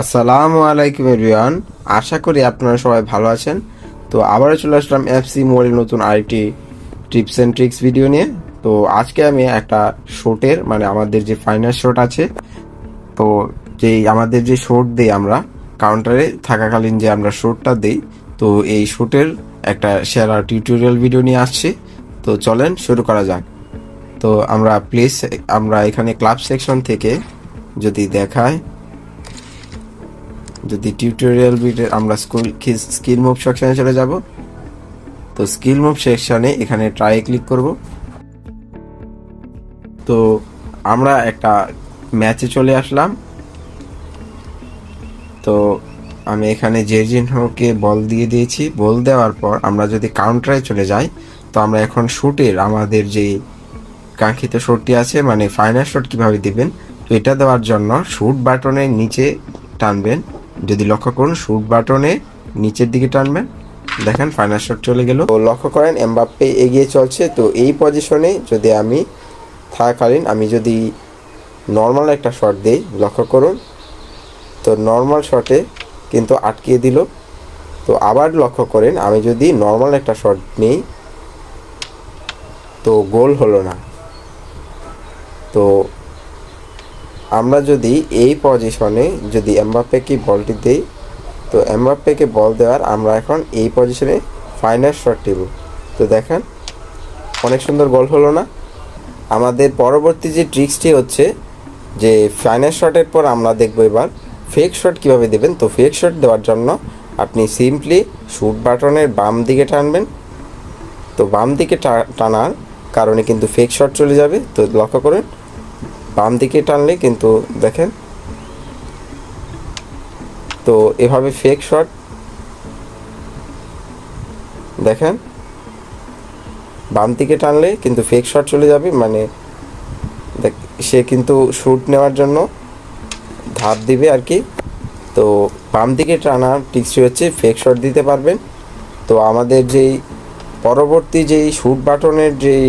আসসালামু আলাইকুম এভরিওয়ান। আশা করি আপনারা সবাই ভালো আছেন। তো আবারও চলে আসলাম এফসি মোড়ের নতুন আরেকটি টিপস অ্যান্ড ট্রিক্স ভিডিও নিয়ে। তো আজকে আমি একটা শোটের মানে আমাদের যে ফাইনাল শট আছে, তো যেই আমাদের যে শোট দিই আমরা কাউন্টারে থাকাকালীন যে আমরা শোটটা দিই, তো এই শোটের একটা সেরা টিউটোরিয়াল ভিডিও নিয়ে আসছি। তো চলেন শুরু করা যাক। তো আমরা প্লেস আমরা এখানে ক্লাব সেকশন থেকে যদি দেখায় যদি টিউটোরিয়াল ভিডিও আমরা স্কুল স্কিল মুভ সেকশনে চলে যাব। তো স্কিল মুভ সেকশনে এখানে ট্রাই ক্লিক করব। তো আমরা একটা ম্যাচে চলে আসলাম। তো আমি এখানে জেরজিনহোকে বল দিয়ে দিয়েছি। বল দেওয়ার পর আমরা যদি কাউন্টারে চলে যাই, তো আমরা এখন শুটের আমাদের যে কাঙ্ক্ষিত শটটি আছে মানে ফাইনাল শট কীভাবে দিবেন, তো এটা দেওয়ার জন্য শুট বাটনের নিচে টানবেন। যদি লক্ষ্য করুন শুট বাটনে নিচের দিকে টানবেন। দেখেন ফাইনাল শট চলে গেল। তো লক্ষ্য করেন এমবাপ্পে এগিয়ে চলছে। তো এই পজিশনে যদি আমি থাকাকালীন আমি যদি নর্মাল একটা শট দিই, লক্ষ্য করুন, তো নর্মাল শটে কিন্তু আটকিয়ে দিল। তো আবার লক্ষ্য করেন, আমি যদি নর্মাল একটা শট নিই, তো গোল হলো না। তো আমরা যদি এই পজিশনে যদি এমবাপ্পেকে বলটি দেই, তো এমবাপ্পেকে বল দেওয়ার আমরা এখন এই পজিশনে ফাইনাল শট দেব তো দেখেন, অনেক সুন্দর গোল হলো না? আমাদের পরবর্তী যে ট্রিক্সটি হচ্ছে, যে ফাইনাল শটের পর আমরা দেখব এবার ফেক শট কীভাবে দেবেন। তো ফেক শট দেওয়ার জন্য আপনি সিম্পলি শুট বাটনের বাম দিকে টানবেন। তো বাম দিকে টানার কারণে কিন্তু ফেক শট চলে যাবে। তো লক্ষ্য করুন বাম দিকে টানলে কিন্তু দেখেন। তো এভাবে ফেক শট দেখেন। বাম দিকে টানলে কিন্তু ফেক শট চলে যাবে মানে দেখ, সে কিন্তু শ্যুট নেওয়ার জন্য ধাপ দিবে আর কি। তো বাম দিকে টানার টিক্সটি হচ্ছে ফেক শট দিতে পারবেন। তো আমাদের যেই পরবর্তী যেই শ্যুট বাটনের যেই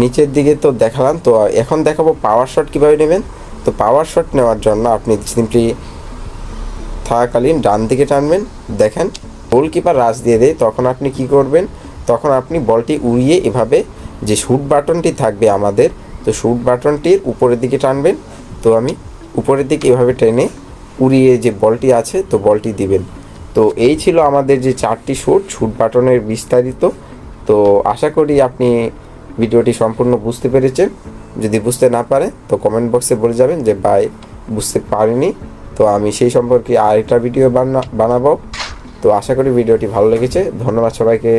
নিচের দিকে তো দেখালাম, তো এখন দেখাবো পাওয়ার শট কীভাবে নেবেন। তো পাওয়ার শট নেওয়ার জন্য আপনি সিম্পলি থাকাকালীন ডান দিকে টানবেন, দেখেন গোলকিপার রাশ দিয়ে দেয়, তখন আপনি কি করবেন? তখন আপনি বলটি উড়িয়ে এভাবে যে শুট বাটনটি থাকবে আমাদের, তো শুট বাটনটির উপরের দিকে টানবেন, তো আমি উপরের দিকে এভাবে টেনে উড়িয়ে যে বলটি আছে, তো বলটি দিবেন। তো এই ছিল আমাদের যে চারটি শুট শুট বাটনের বিস্তারিত। তো আশা করি আপনি ভিডিওটি সম্পূর্ণ বুঝতে পেরেছেন। যদি বুঝতে না পারে, তো কমেন্ট বক্সে বলে যাবেন যে, ভাই, বুঝতে পারিনি। তো আমি সেই সম্পর্কে আরেকটা ভিডিও বানা, বানাবো। তো আশা করি ভিডিওটি ভালো লেগেছে। ধন্যবাদ সবাইকে।